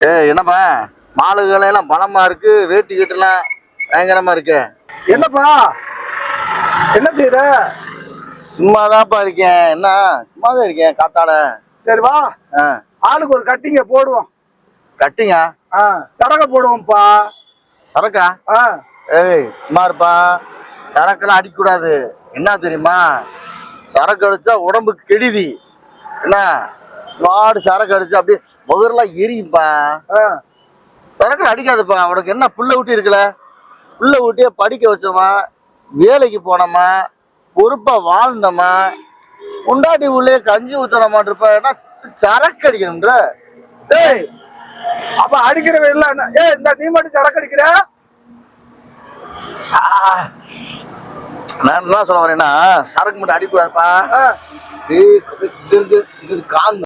ஏ என்னப்பா? மாலுகளை எல்லாம் பலமா இருக்கு வேட்டி கட்டுலாம் பயங்கரமா இருக்கு. என்னப்பா? என்ன செய்யற சும்மாதான்ப்பா இருக்கேன். என்ன? சும்மாதான் இருக்கேன் காத்தாட சரி வா. ஆ. ஆளுக்கு ஒரு கட்டிங்க போடுவோம். கட்டிங்க ஆ சரக போடுவோம்ப்பா. சரக்கா ஏய் சும்மா இருப்பா. சரக்கெல்லாம் அடிக்கக்கூடாது. என்ன தெரியுமா? சரக்கு அடிச்சா உடம்புக்கு கெடுதி. என்ன? மாடு சரக்கு அடிச்சா அப்படியே முகரெல்லாம் எரியும்பா. சரக்கு அடிக்காதுப்பா. உனக்கு என்ன புள்ள ஊட்டி இருக்குல்ல? புள்ள ஊட்டிய படிக்க வச்சோமா? வேலைக்கு போனோமா? பொறுப்பா வாழ்ந்தோமா? உண்டாட்டி உள்ளே கஞ்சி ஊத்தணுமா இருப்ப என்ன சரக்கு அடிக்கணும்ன்ற? டேய் அப்ப அடிக்கிறவன் இல்ல. என்ன ஏ இந்த நீ மட்டும் சரக்கு அடிக்கிற? நான் என்ன சொல்ல வரேன்னா சரக்கு மட்டும் அடிக்கூடாதுப்பா இது காந்து